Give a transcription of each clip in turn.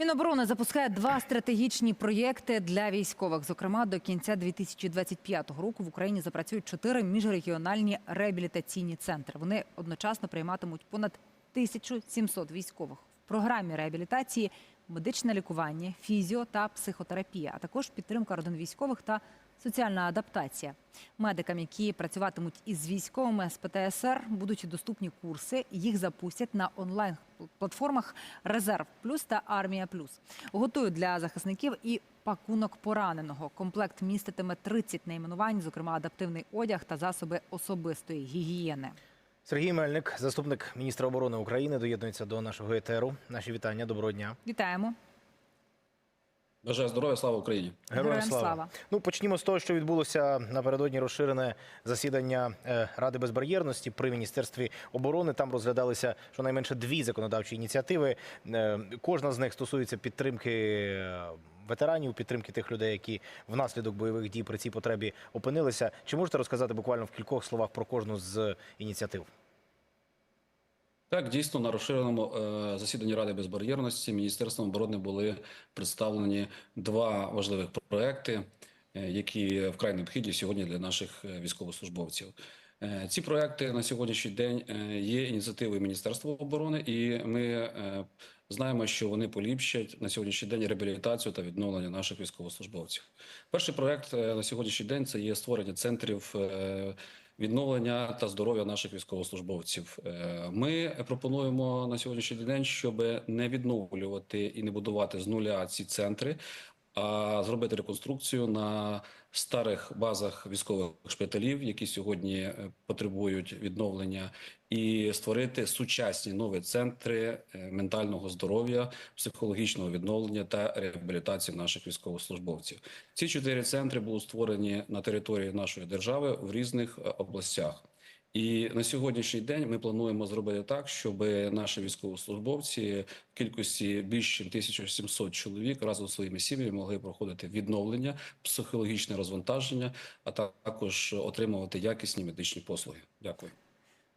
Міноборони запускає два стратегічні проєкти для військових. Зокрема, до кінця 2025 року в Україні запрацюють чотири міжрегіональні реабілітаційні центри. Вони одночасно прийматимуть понад 1700 військових. В програмі реабілітації медичне лікування, фізіо та психотерапія, а також підтримка родин військових та соціальна адаптація. Медикам, які працюватимуть із військовими з ПТСР, будуть доступні курси. Їх запустять на онлайн платформах Резерв Плюс та Армія Плюс. Готують для захисників і пакунок пораненого. Комплект міститиме 30 найменувань, зокрема адаптивний одяг та засоби особистої гігієни. Сергій Мельник, заступник міністра оборони України, доєднується до нашого етеру. Наші вітання. Доброго дня. Вітаємо. Бажаю здоров'я, слава Україні. Героям слава. Ну почнімо з того, що відбулося напередодні розширене засідання е, Ради безбар'єрності при міністерстві оборони. Там розглядалися щонайменше дві законодавчі ініціативи. Е, Кожна з них стосується підтримки. е, Ветеранів підтримки тих людей, які внаслідок бойових дій при цій потребі опинилися. Чи можете розказати буквально в кількох словах про кожну з ініціатив? Так, дійсно, на розширеному е, засіданні Ради безбар'єрності Міністерством оборони були представлені два важливих проекти, е, які вкрай необхідні сьогодні для наших е, військовослужбовців. Е, Ці проекти на сьогоднішній день е, є ініціативою Міністерства оборони, і ми е, знаємо, що вони поліпшать на сьогоднішній день реабілітацію та відновлення наших військовослужбовців. Перший проект е, на сьогоднішній день це є створення центрів. е, Відновлення та здоров'я наших військовослужбовців. Е, Ми пропонуємо на сьогоднішній день, щоб не відновлювати і не будувати з нуля ці центри, а зробити реконструкцію на старих базах військових шпиталів, які сьогодні е, потребують відновлення, і створити сучасні нові центри е, ментального здоров'я, психологічного відновлення та реабілітації наших військовослужбовців. Ці чотири центри були створені на території нашої держави в різних е, областях. І на сьогоднішній день ми плануємо зробити так, щоб наші військовослужбовці в кількості більш ніж 1700 чоловік разом зі своїми сім'ями могли проходити відновлення, психологічне розвантаження, а також отримувати якісні медичні послуги. Дякую.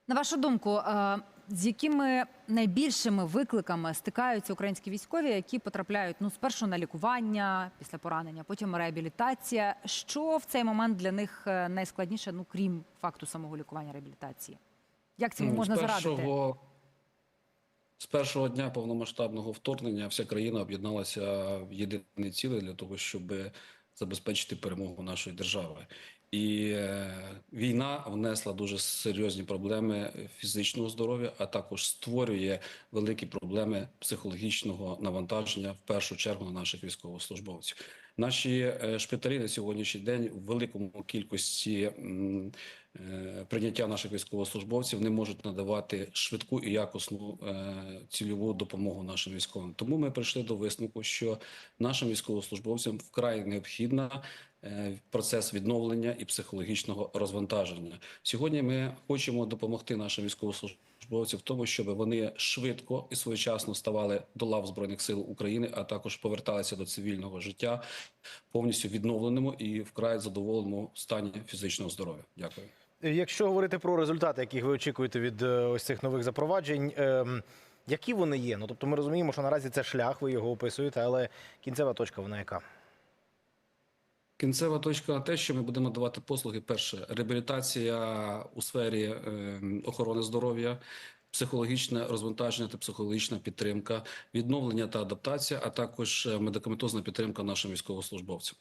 На вашу думку, е, з якими найбільшими викликами стикаються українські військові, які потрапляють ну спершу на лікування після поранення, потім реабілітація? Що в цей момент для них е, найскладніше, ну крім факту самого лікування реабілітації? Як цьому Ну, можна з зарадити? з першого дня повномасштабного вторгнення вся країна об'єдналася в єдине ціле для того, щоб забезпечити перемогу нашої держави. І е, війна внесла дуже серйозні проблеми фізичного здоров'я, а також створює великі проблеми психологічного навантаження в першу чергу на наших військовослужбовців. Наші е, шпиталі на сьогоднішній день в великому кількості е, прийняття наших військовослужбовців не можуть надавати швидку і якісну е, цільову допомогу нашим військовим. Тому ми прийшли до висновку, що нашим військовослужбовцям вкрай необхідна процес відновлення і психологічного розвантаження. Сьогодні ми хочемо допомогти нашим військовослужбовцям в тому, щоб вони швидко і своєчасно ставали до лав збройних сил України, а також поверталися до цивільного життя повністю відновленому і вкрай задоволеному стані фізичного здоров'я. Дякую. Якщо говорити про результати, яких ви очікуєте від е, ось цих нових запроваджень, ем, які вони є? Ну тобто, ми розуміємо, що наразі це шлях, ви його описуєте, але кінцева точка вона яка? Кінцева точка те, що ми будемо давати послуги. Перше реабілітація у сфері е, охорони здоров'я, психологічне розвантаження та психологічна підтримка, відновлення та адаптація, а також е, медикаментозна підтримка нашим військовослужбовцям.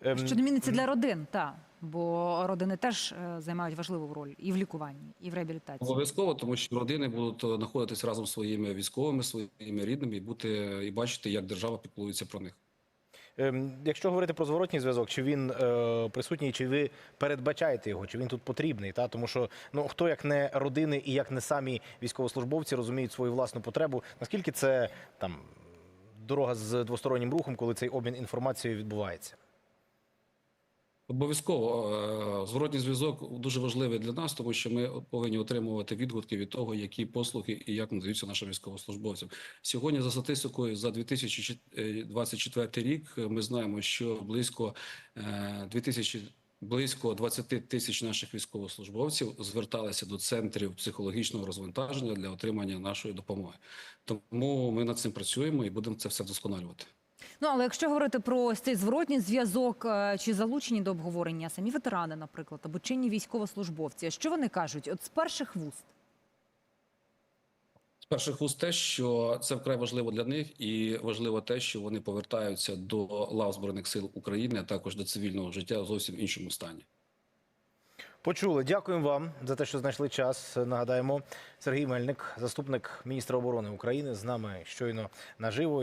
Ем, Що доміниться для родин, та бо родини теж е, займають важливу роль і в лікуванні, і в реабілітації. Обов'язково, тому що родини будуть знаходитись разом зі своїми військовими, своїми рідними, і бути і бачити, як держава піклується про них. Ем, Якщо говорити про зворотній зв'язок, чи він е, присутній, чи ви передбачаєте його, чи він тут потрібний? Та? Тому що ну хто як не родини і як не самі військовослужбовці розуміють свою власну потребу, наскільки це там дорога з двостороннім рухом, коли цей обмін інформацією відбувається? Обов'язково Е, зворотній зв'язок дуже важливий для нас, тому що ми повинні отримувати відгуки від того, які послуги і як надаються нашим військовослужбовцям. Сьогодні за статистикою за 2024 рік ми знаємо, що близько е, 2000 близько 20 тисяч наших військовослужбовців зверталися до центрів психологічного розвантаження для отримання нашої допомоги. Тому ми над цим працюємо і будемо це все вдосконалювати. Ну але якщо говорити про ось цей зворотній зв'язок, е, чи залучені до обговорення самі ветерани, наприклад, або чинні військовослужбовці, що вони кажуть? От з перших вуст. З перших уст те, що це вкрай важливо для них, і важливо те, що вони повертаються до лав збройних сил України, а також до цивільного життя в зовсім іншому стані. Почули. Дякуємо вам за те, що знайшли час. Нагадаємо, Сергій Мельник, заступник міністра оборони України, з нами щойно наживо.